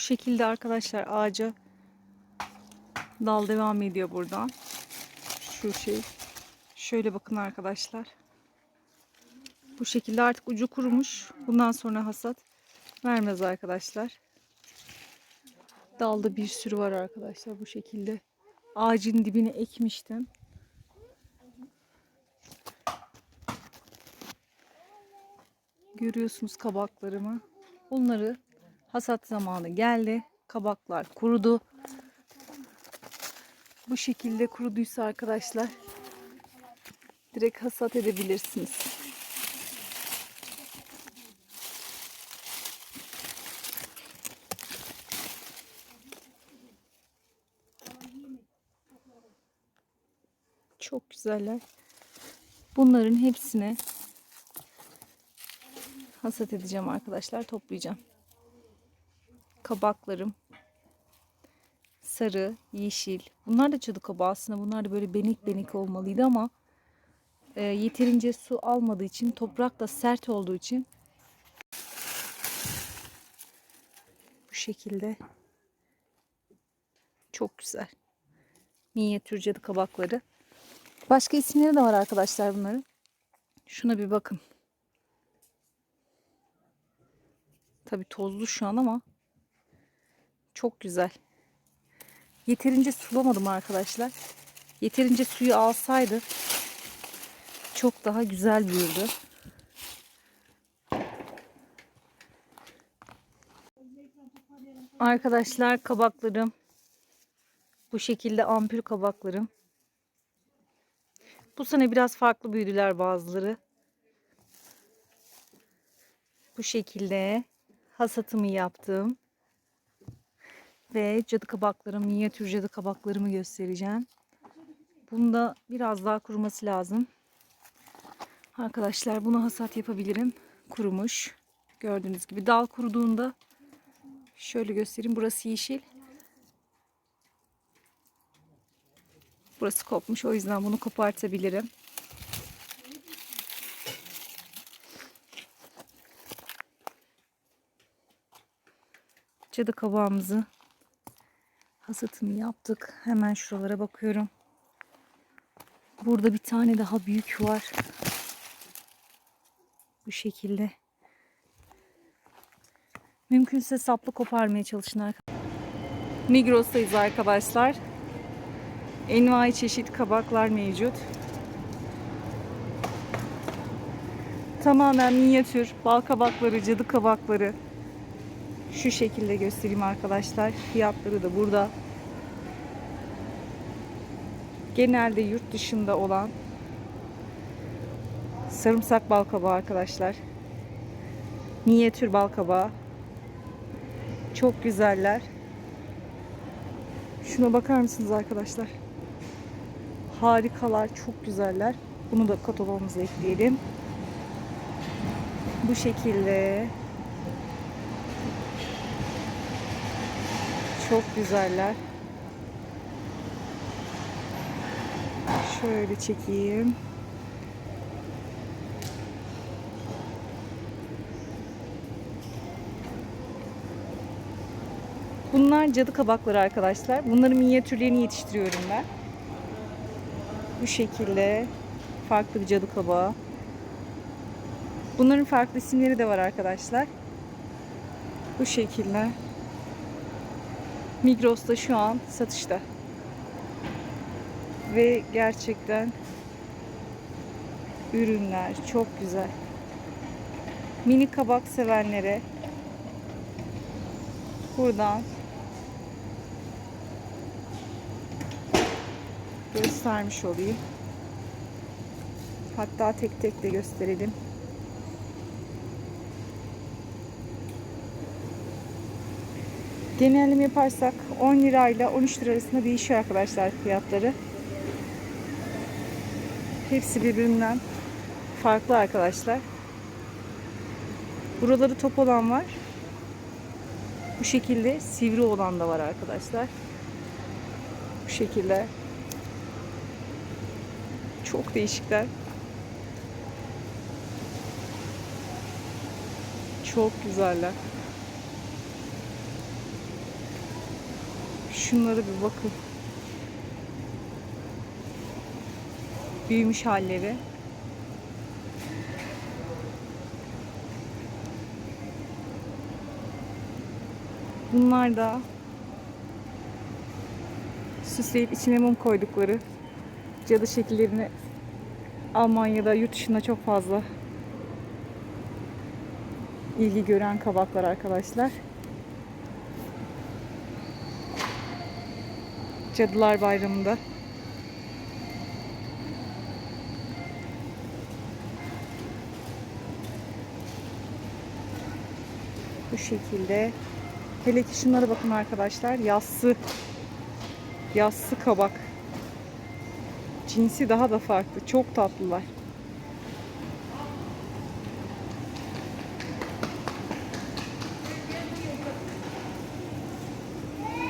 Bu şekilde arkadaşlar ağaca dal devam ediyor buradan. Şu şey. Şöyle bakın arkadaşlar. Bu şekilde artık ucu kurumuş. Bundan sonra hasat vermez arkadaşlar. Dalda bir sürü var arkadaşlar bu şekilde. Ağacın dibine ekmiştim. Görüyorsunuz kabaklarımı. Bunları hasat zamanı geldi. Kabaklar kurudu. Bu şekilde kuruduysa arkadaşlar direkt hasat edebilirsiniz. Çok güzeller. Bunların hepsini hasat edeceğim arkadaşlar. Toplayacağım. Kabaklarım. Sarı, yeşil. Bunlar da çadı kabağı aslında. Bunlar da böyle benik benik olmalıydı ama e, yeterince su almadığı için, toprak da sert olduğu için bu şekilde çok güzel. Minyatür cadı kabakları. Başka isimleri de var arkadaşlar bunların. Şuna bir bakın. Tabi tozlu şu an ama çok güzel. Yeterince sulamadım arkadaşlar. Yeterince suyu alsaydı çok daha güzel büyürdü. Arkadaşlar kabaklarım bu şekilde ampür kabaklarım. Bu sene biraz farklı büyüdüler bazıları. Bu şekilde hasatımı yaptım. Ve cadı kabaklarım, minyatür cadı kabaklarımı göstereceğim. Bunda biraz daha kuruması lazım. Arkadaşlar bunu hasat yapabilirim. Kurumuş. Gördüğünüz gibi dal kuruduğunda şöyle göstereyim. Burası yeşil. Burası kopmuş. O yüzden bunu kopartabilirim. Cadı kabağımızı hasatını yaptık. Hemen şuralara bakıyorum. Burada bir tane daha büyük var. Bu şekilde. Mümkünse saplı koparmaya çalışın arkadaşlar. Migros'tayız arkadaşlar. Envai çeşit kabaklar mevcut. Tamamen minyatür bal kabakları, cadı kabakları. Şu şekilde göstereyim arkadaşlar. Fiyatları da burada. Genelde yurt dışında olan sarımsak bal kabağı arkadaşlar. Minyatür bal kabağı. Çok güzeller. Şuna bakar mısınız arkadaşlar? Harikalar, çok güzeller. Bunu da kataloğumuza ekleyelim. Bu şekilde. Çok güzeller. Şöyle çekeyim. Bunlar cadı kabakları arkadaşlar. Bunların minyatürlerini yetiştiriyorum ben. Bu şekilde farklı bir cadı kabağı. Bunların farklı isimleri de var arkadaşlar. Bu şekilde. Migros'ta şu an satışta. Ve gerçekten ürünler çok güzel. Mini kabak sevenlere buradan göstermiş olayım. Hatta tek tek de gösterelim. Genelleme yaparsak 10 lirayla 13 lira arasında değişiyor arkadaşlar fiyatları. Hepsi birbirinden farklı arkadaşlar. Buraları top olan var. Bu şekilde sivri olan da var arkadaşlar. Bu şekilde. Çok değişikler. Çok güzeller. Şunlara bir bakın. Büyümüş halleri. Bunlar da süsleyip içine mum koydukları cadı şekillerini Almanya'da yurt dışında çok fazla ilgi gören kabaklar arkadaşlar. Cadılar Bayramı'nda bu şekilde. Hele ki şunlara bakın arkadaşlar. Yassı yassı kabak. Cinsi daha da farklı. Çok tatlılar.